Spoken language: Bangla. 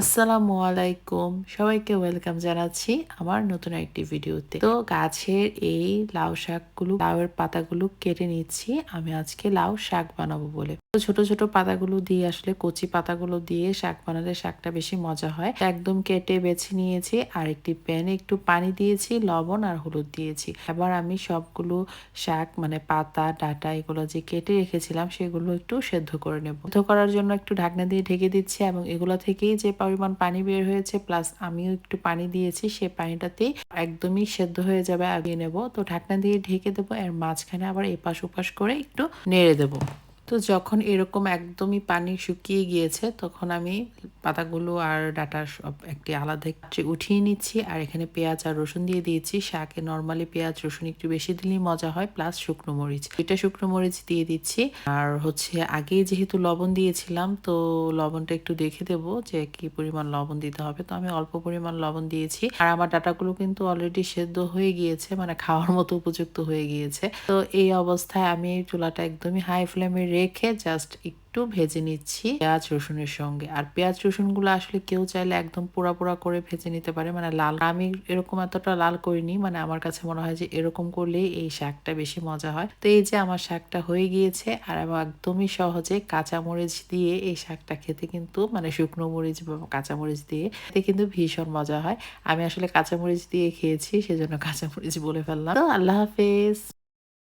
আসসালামু আলাইকুম সবাইকে ওয়েলকাম জানাচ্ছি আমার নতুন একটি ভিডিওতে। তো গাছের এই লাউ শাকগুলো, লাউয়ের পাতাগুলো কেটে নিচ্ছি। আমি আজকে লাউ শাক বানাবো বলে। তো ছোট ছোট পাতাগুলো দিয়ে আসলে, কচি পাতাগুলো দিয়ে শাক বানালে শাকটা বেশি মজা হয়। একদম কেটে বেছে নিয়েছি। আর একটি প্যানে একটু পানি দিয়েছি, লবণ আর হলুদ দিয়েছি। এবার আমি সবগুলো শাক মানে পাতা, ডাটা এগুলো যে কেটে রেখেছিলাম, সেগুলো একটু সেদ্ধ করে নেব। সেদ্ধ করার জন্য একটু ঢাকনা দিয়ে ঢেকে দিচ্ছি এবং এগুলো থেকেই যে পরিমাণ পানি বের হয়েছে প্লাস আমিও একটু পানি দিয়েছি সেই পানিটাতেই একদমই সেদ্ধ হয়ে যাবে, আগিয়ে নেব। তো ঢাকনা দিয়ে ঢেকে দেবো, এর মাঝখানে আবার এপাশ ওপাশ করে একটু নেড়ে দেবো। তো যখন এরকম একদমই পানি শুকিয়ে গিয়েছে, তখন আমি পাতাগুলো আর ডাটা সব একটি আলাদা উঠিয়ে নিচ্ছি আর এখানে পেঁয়াজ আর রসুন দিয়ে দিয়েছি। শাকে নর্মালি পেঁয়াজ, রসুন একটু বেশি দিলেই মজা হয়, প্লাস শুকনো মরিচ। এটা শুকনো মরিচ দিয়ে দিচ্ছি। আর হচ্ছে আগে যেহেতু লবণ দিয়েছিলাম, তো লবণটা একটু দেখে দেবো যে কি পরিমাণ লবণ দিতে হবে। তো আমি অল্প পরিমাণ লবণ দিয়েছি। আর আমার ডাটাগুলো কিন্তু অলরেডি সেদ্ধ হয়ে গিয়েছে মানে খাওয়ার মতো উপযুক্ত হয়ে গিয়েছে। তো এই অবস্থায় আমি চুলাটা একদমই হাই ফ্লেমে রেখে জাস্ট একটু ভেজে নিচ্ছি পেঁয়াজ রসুনের সঙ্গে। আর পেঁয়াজ রসুনগুলো আসলে কেউ চাইলে একদম পোড়া পোড়া করে ভেজে নিতে পারে। মানে লাল আমি এরকম এতটা লাল করিনি মানে আমার কাছে মনে হয় যে এরকম করলেই এই শাকটা বেশি মজা হয়। তো এই যে আমার শাকটা হয়ে গিয়েছে, আর আমি একদমই সহজে কাঁচামরিচ দিয়ে এই শাকটা খেতে কিন্তু মানে শুকনো মরিচ বা কাঁচামরিচ দিয়ে এতে কিন্তু ভীষণ মজা হয়। আমি আসলে কাঁচামরিচ দিয়ে খেয়েছি, সেজন্য কাঁচামরিচ বলে ফেললাম। তো আল্লাহ হাফেজ।